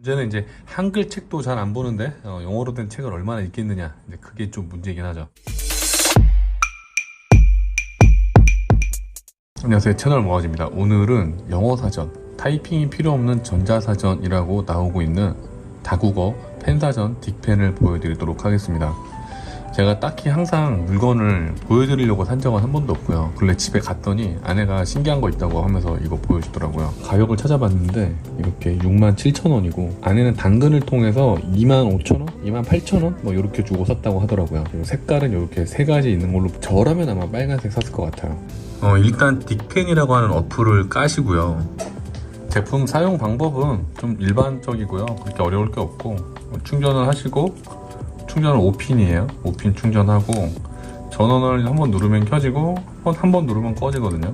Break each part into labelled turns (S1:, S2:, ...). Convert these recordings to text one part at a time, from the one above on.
S1: 문제는 이제 한글 책도 잘 안 보는데 어, 영어로 된 책을 얼마나 읽겠느냐. 근데 그게 좀 문제긴 하죠. 안녕하세요 채널 모아지입니다 오늘은 영어 사전 타이핑이 필요 없는 전자사전이라고 나오고 있는 다국어 펜사전 딕펜을 보여드리도록 하겠습니다 제가 딱히 항상 물건을 보여드리려고 산 적은 한 번도 없고요 근래 집에 갔더니 아내가 신기한 거 있다고 하면서 이거 보여주더라고요 가격을 찾아봤는데 이렇게 67,000원이고 아내는 당근을 통해서 25,000원? 28,000원? 뭐 이렇게 주고 샀다고 하더라고요 색깔은 이렇게 세 가지 있는 걸로 저라면 아마 빨간색 샀을 것 같아요 어, 일단 딕펜이라고 하는 어플을 까시고요. 제품 사용 방법은 좀 일반적이고요. 그렇게 어려울 게 없고 어, 충전을 하시고 충전은 5핀이에요. 5핀 충전하고 전원을 한번 누르면 켜지고 한 번 누르면 꺼지거든요.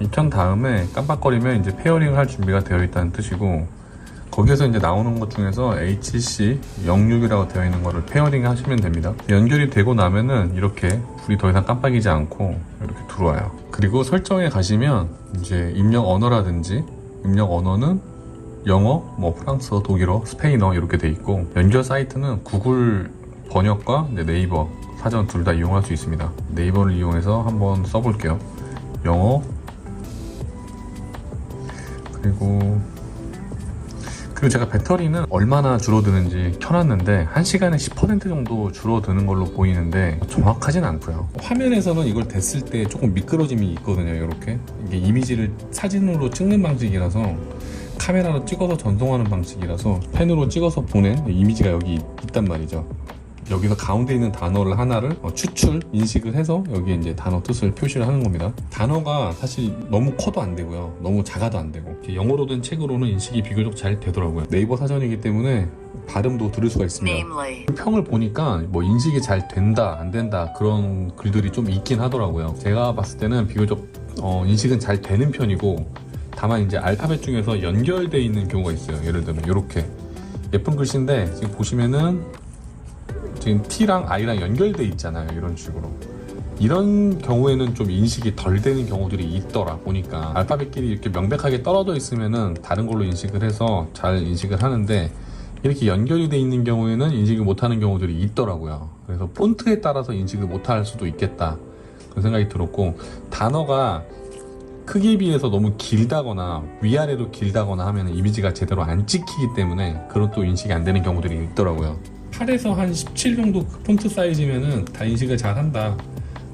S1: 이켠 다음에 깜빡거리면 이제 페어링을 할 준비가 되어 있다는 뜻이고 거기에서 이제 나오는 것 중에서 HC 06이라고 되어 있는 거를 페어링 하시면 됩니다. 연결이 되고 나면은 이렇게 불이 더 이상 깜빡이지 않고 이렇게 들어와요. 그리고 설정에 가시면 이제 입력 언어라든지 입력 언어는 영어, 뭐 프랑스어, 독일어, 스페인어 이렇게 돼 있고 연결 사이트는 구글 번역과 네이버 사전 둘 다 이용할 수 있습니다. 네이버를 이용해서 한번 써볼게요. 영어 그리고 그리고 제가 배터리는 얼마나 줄어드는지 켜놨는데 1시간에 10% 정도 줄어드는 걸로 보이는데 정확하진 않고요 화면에서는 이걸 댔을 때 조금 미끄러짐이 있거든요 이렇게 이게 이미지를 사진으로 찍는 방식이라서 카메라로 찍어서 전송하는 방식이라서 펜으로 찍어서 보낸 이미지가 여기 있단 말이죠 여기서 가운데 있는 단어를 하나를 어, 추출 인식을 해서 여기에 이제 단어 뜻을 표시를 하는 겁니다. 단어가 사실 너무 커도 안 되고요. 너무 작아도 안 되고 영어로 된 책으로는 인식이 비교적 잘 되더라고요. 네이버 사전이기 때문에 발음도 들을 수가 있습니다.
S2: namely
S1: 평을 보니까 뭐 인식이 잘 된다 안 된다 그런 글들이 좀 있긴 하더라고요. 제가 봤을 때는 비교적 어, 인식은 잘 되는 편이고 다만 이제 알파벳 중에서 연결돼 있는 경우가 있어요. 예를 들면 이렇게 예쁜 글씨인데 지금 보시면은 지금 T랑 I랑 연결돼 있잖아요. 이런 식으로. 이런 경우에는 좀 인식이 덜 되는 경우들이 있더라 보니까 알파벳끼리 이렇게 명백하게 떨어져 있으면은 다른 걸로 인식을 해서 잘 인식을 하는데 이렇게 연결이 돼 있는 경우에는 인식을 못하는 경우들이 있더라고요. 그래서 폰트에 따라서 인식을 못할 수도 있겠다 그런 생각이 들었고 단어가 크기에 비해서 너무 길다거나 위아래로 길다거나 하면 이미지가 제대로 안 찍히기 때문에 그런 또 인식이 안 되는 경우들이 있더라고요. 8에서 한 17 정도 폰트 사이즈면은 다 인식을 잘 한다.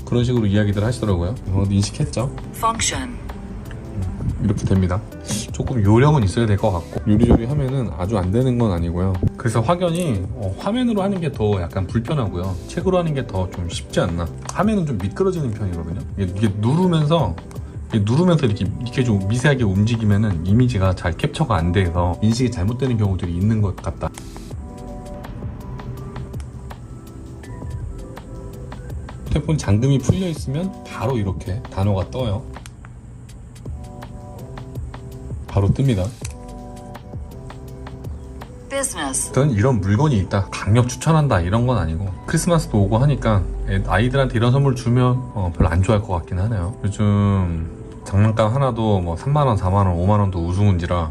S1: 그런 식으로 이야기들 하시더라고요. 어, 인식했죠?
S2: function
S1: 이렇게 됩니다. 조금 요령은 있어야 될 것 같고 요리조리 하면은 아주 안 되는 건 아니고요. 그래서 확연히 어, 화면으로 하는 게 더 약간 불편하고요. 책으로 하는 게 더 좀 쉽지 않나. 화면은 좀 미끄러지는 편이거든요. 이게, 이게 누르면서 누르면서 이렇게 이렇게 좀 미세하게 움직이면은 이미지가 잘 캡처가 안 돼서 인식이 잘못되는 경우들이 있는 것 같다. 휴대폰 잠금이 풀려 있으면 바로 이렇게 단어가 떠요. 바로 뜹니다. 어떤 이런 물건이 있다 강력 추천한다 이런 건 아니고 크리스마스도 오고 하니까 애- 아이들한테 이런 선물 주면 어, 별로 안 좋아할 것 같긴 하네요 요즘 장난감 하나도 뭐 3만원 4만원 5만원도 우스운지라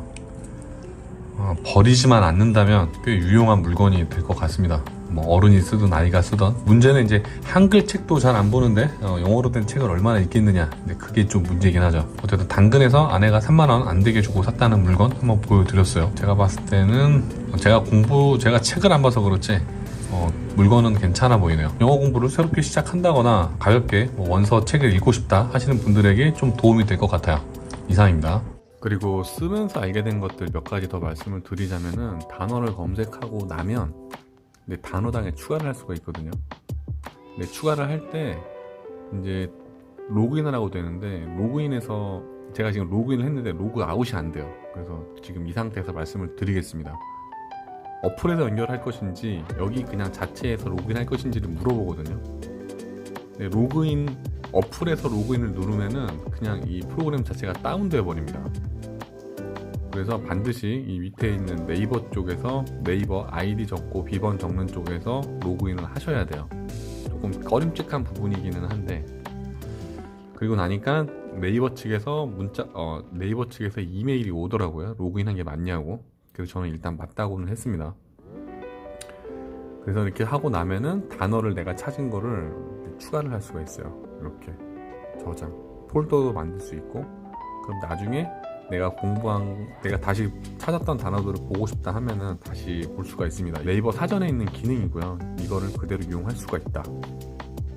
S1: 어, 버리지만 않는다면 꽤 유용한 물건이 될 것 같습니다. 뭐 어른이 쓰든 아이가 쓰던 문제는 이제 한글 책도 잘 안 보는데 어, 영어로 된 책을 얼마나 읽겠느냐. 그게 좀 문제긴 하죠. 어쨌든 당근에서 아내가 3만원 안 되게 주고 샀다는 물건 한번 보여드렸어요. 제가 봤을 때는 제가 공부 제가 책을 안 봐서 그렇지 어, 물건은 괜찮아 보이네요 영어 공부를 새롭게 시작한다거나 가볍게 뭐 원서 책을 읽고 싶다 하시는 분들에게 좀 도움이 될 것 같아요 이상입니다 그리고 쓰면서 알게 된 것들 몇 가지 더 말씀을 드리자면은 단어를 검색하고 나면 내 단어당에 추가를 할 수가 있거든요. 근데 추가를 할 때 이제 로그인을 하고 되는데 로그인해서 제가 지금 로그인을 했는데 로그 아웃이 안 돼요. 그래서 지금 이 상태에서 말씀을 드리겠습니다. 어플에서 연결할 것인지 여기 그냥 자체에서 로그인할 것인지를 물어보거든요. 근데 로그인 어플에서 로그인을 누르면은 그냥 이 프로그램 자체가 다운되어 버립니다. 그래서 반드시 이 밑에 있는 네이버 쪽에서 네이버 아이디 적고 비번 적는 쪽에서 로그인을 하셔야 돼요. 조금 꺼림칙한 부분이기는 한데 그리고 나니까 네이버 측에서 문자 어 네이버 측에서 이메일이 오더라고요. 로그인한 게 맞냐고. 그래서 저는 일단 맞다고는 했습니다. 그래서 이렇게 하고 나면은 단어를 내가 찾은 거를 추가를 할 수가 있어요. 이렇게 저장, 폴더도 만들 수 있고, 그럼 나중에 내가 공부한, 내가 다시 찾았던 단어들을 보고 싶다 하면은 다시 볼 수가 있습니다. 네이버 사전에 있는 기능이고요. 이거를 그대로 이용할 수가 있다.